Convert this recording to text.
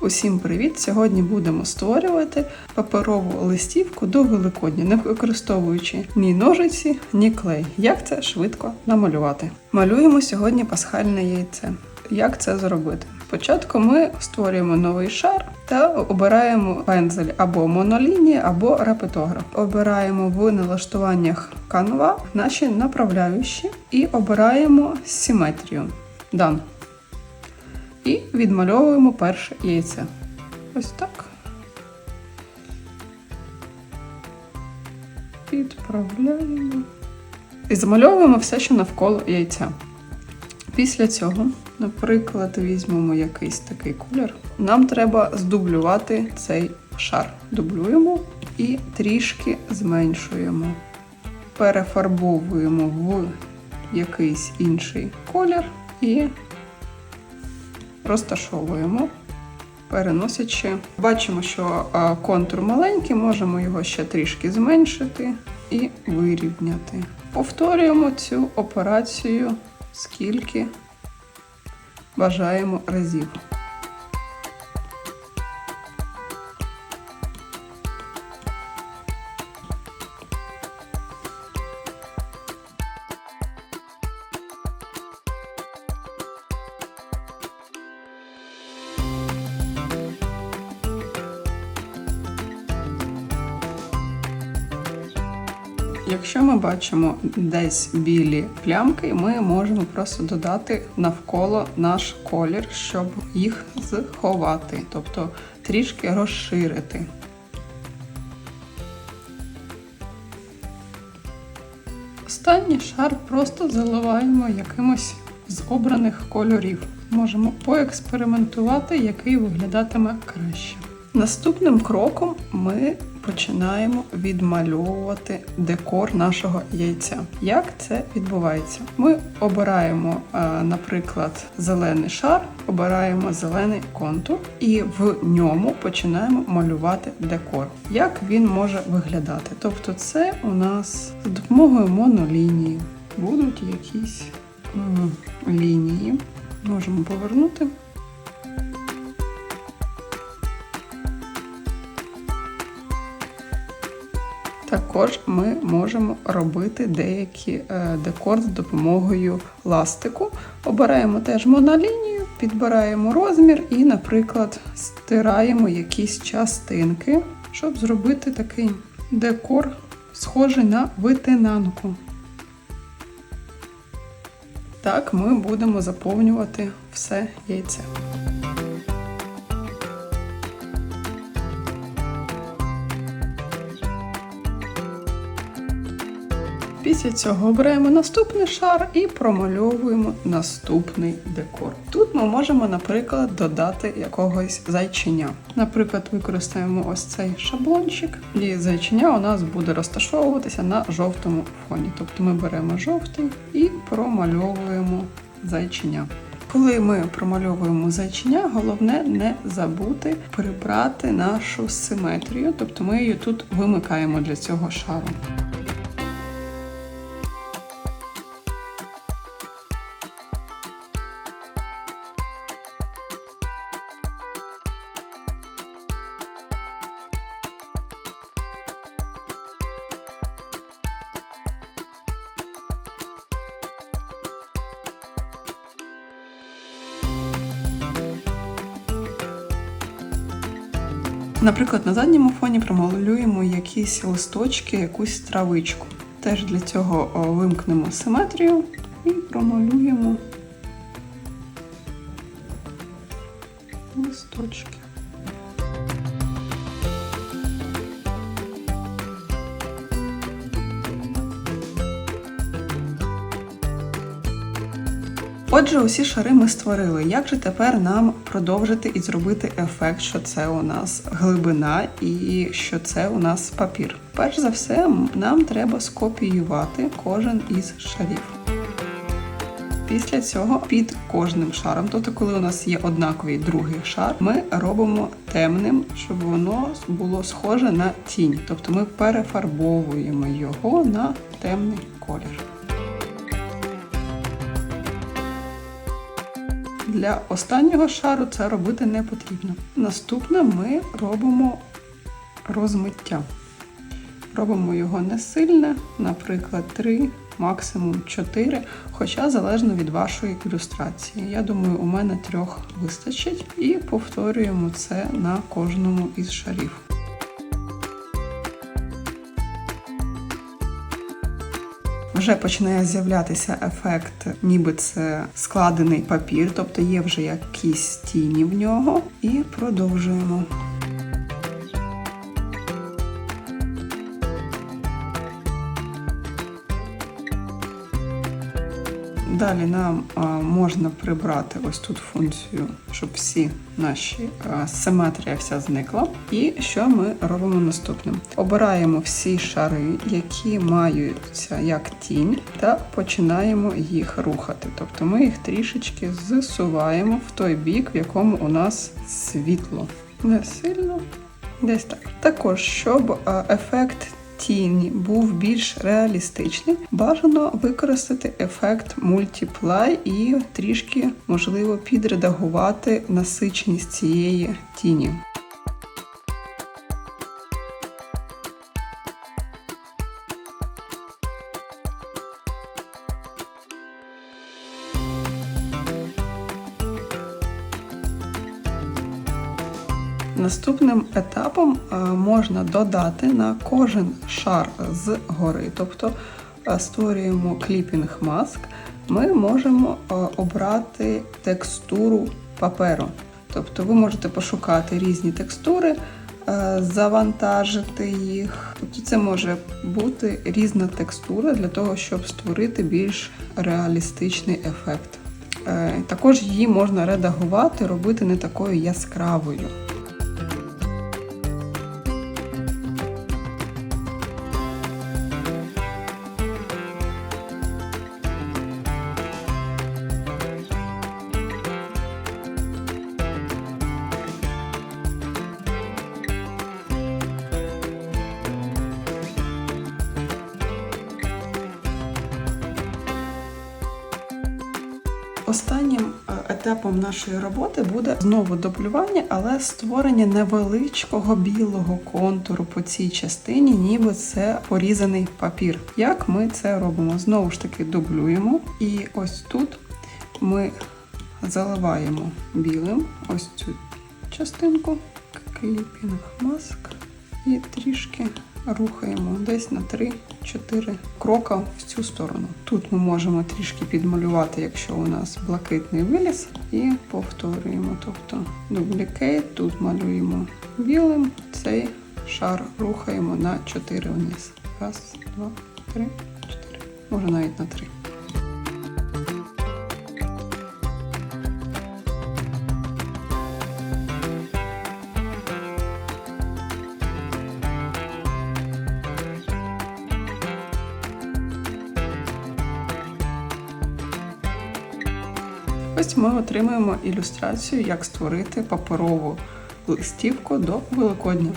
Усім привіт! Сьогодні будемо створювати паперову листівку до Великодня, не використовуючи ні ножиці, ні клей. Як це швидко намалювати? Малюємо сьогодні пасхальне яйце. Як це зробити? Спочатку ми створюємо новий шар та обираємо пензель або монолінії, або репетограф. Обираємо в налаштуваннях Canva наші направляючі і обираємо симетрію. Дан. І відмальовуємо перше яйце. Ось так. Підправляємо. І замальовуємо все, що навколо яйця. Після цього, наприклад, візьмемо якийсь такий колір. Нам треба здублювати цей шар. Дублюємо і трішки зменшуємо. Перефарбовуємо в якийсь інший колір і розташовуємо, переносячи. Бачимо, що контур маленький, можемо його ще трішки зменшити і вирівняти. Повторюємо цю операцію скільки бажаємо разів. Якщо ми бачимо десь білі плямки, ми можемо просто додати навколо наш колір, щоб їх заховати, тобто трішки розширити. Останній шар просто заливаємо якимось з обраних кольорів. Можемо поекспериментувати, який виглядатиме краще. Наступним кроком ми починаємо відмальовувати декор нашого яйця. Як це відбувається? Ми обираємо, е, наприклад, зелений шар, обираємо зелений контур і в ньому починаємо малювати декор. Як він може виглядати? Тобто, це у нас за допомогою монолінії будуть якісь м, лінії. Можемо повернути. Також ми можемо робити деякі е, декор з допомогою ластику. Обираємо теж монолінію, підбираємо розмір і, наприклад, стираємо якісь частинки, щоб зробити такий декор, схожий на витинанку. Так ми будемо заповнювати все яйце. Після цього обираємо наступний шар і промальовуємо наступний декор. Тут ми можемо, наприклад, додати якогось зайчиня. Наприклад, використаємо ось цей шаблончик, і зайчиня у нас буде розташовуватися на жовтому фоні. Тобто ми беремо жовтий і промальовуємо зайчиня. Коли ми промальовуємо зайчиня, головне не забути прибрати нашу симетрію, тобто ми її тут вимикаємо для цього шару. Наприклад, на задньому фоні промалюємо якісь листочки, якусь травичку. Теж для цього вимкнемо симетрію і промалюємо Отже, усі шари ми створили. Як же тепер нам продовжити і зробити ефект, що це у нас глибина і що це у нас папір? Перш за все, нам треба скопіювати кожен із шарів. Після цього під кожним шаром, тобто, коли у нас є однаковий другий шар, ми робимо темним, щоб воно було схоже на тінь. Тобто ми перефарбовуємо його на темний колір. Для останнього шару це робити не потрібно. Наступне ми робимо розмиття. Робимо його не сильне, наприклад, 3, максимум 4, хоча залежно від вашої ілюстрації. Я думаю, у мене трьох вистачить. І повторюємо це на кожному із шарів. Вже починає з'являтися ефект, ніби це складений папір, тобто є вже якісь тіні в нього. І продовжуємо. Далі нам можна прибрати ось тут функцію, щоб всі наші симетрія вся зникла. І що ми робимо наступним? Обираємо всі шари, які маються як тінь, та починаємо їх рухати. Тобто ми їх трішечки зсуваємо в той бік, в якому у нас світло. Не сильно. Десь так. Також, щоб ефект тіні був більш реалістичний, бажано використати ефект мультіплай і трішки, можливо, підредагувати насиченість цієї тіні. Наступним етапом е, можна додати на кожен шар з гори, тобто е, створюємо кліпінг маск, ми можемо е, обрати текстуру паперу. Тобто ви можете пошукати різні текстури, завантажити їх. Тобто це може бути різна текстура для того, щоб створити більш реалістичний ефект. Також її можна редагувати, робити не такою яскравою. Останнім е, етапом нашої роботи буде знову дублювання, але створення невеличкого білого контуру по цій частині, ніби це порізаний папір. Як ми це робимо? Знову ж таки дублюємо, і ось тут ми заливаємо білим ось цю частинку, кліпінг маск і трішки рухаємо десь на 3-4 крока в цю сторону. Тут ми можемо трішки підмалювати, якщо у нас блакитний виліз, і повторюємо. Тобто дублікейт, тут малюємо білим, цей шар рухаємо на 4 вниз. Раз, два, три, чотири. Може навіть на 3. Ось ми отримуємо ілюстрацію, як створити паперову листівку до Великодня.